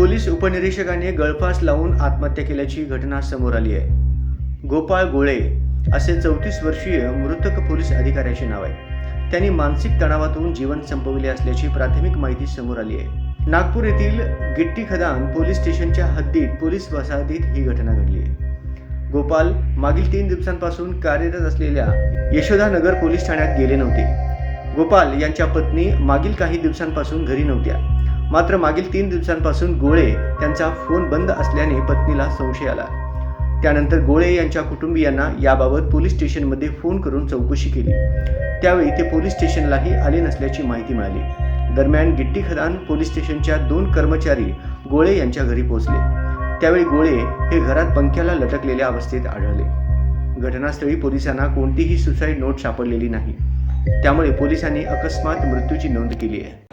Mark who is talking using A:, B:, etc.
A: Police उपनिरीक्षकाने गळफास लावून आत्महत्या केल्याची घटना समोर आली आहे. गोपाळ गोळे असे चौतीस वर्षीय मृतक पोलीस अधिकाऱ्याचे नाव आहे. त्यांनी मानसिक तणावातून जीवन संपविले असल्याची प्राथमिक माहिती समोर आली आहे. नागपूर येथील गिट्टी खदान पोलीस स्टेशनच्या हद्दीत पोलीस वसाहतीत ही घटना घडली आहे. गोपाल मागील तीन दिवसांपासून कार्यरत असलेल्या यशोदानगर पोलीस ठाण्यात गेले नव्हते. गोपाल यांच्या पत्नी मागील काही दिवसांपासून घरी नव्हत्या. मात्र मागील तीन दिवसांपासून गोळे त्यांचा फोन बंद असल्याने पत्नीला संशय आला. त्यानंतर गोळे यांच्या कुटुंबियांना याबाबत पोलीस स्टेशनमध्ये फोन करून चौकशी केली. त्यावेळी ते पोलीस स्टेशनलाही आले नसल्याची माहिती मिळाली. दरम्यान गिट्टी खदान पोलीस स्टेशनच्या दोन कर्मचारी गोळे यांच्या घरी पोहोचले. त्यावेळी गोळे हे घरात पंख्याला लटकलेल्या अवस्थेत आढळले. घटनास्थळी पोलिसांना कोणतीही सुसाईड नोट सापडलेली नाही. त्यामुळे पोलिसांनी अकस्मात मृत्यूची नोंद केली आहे.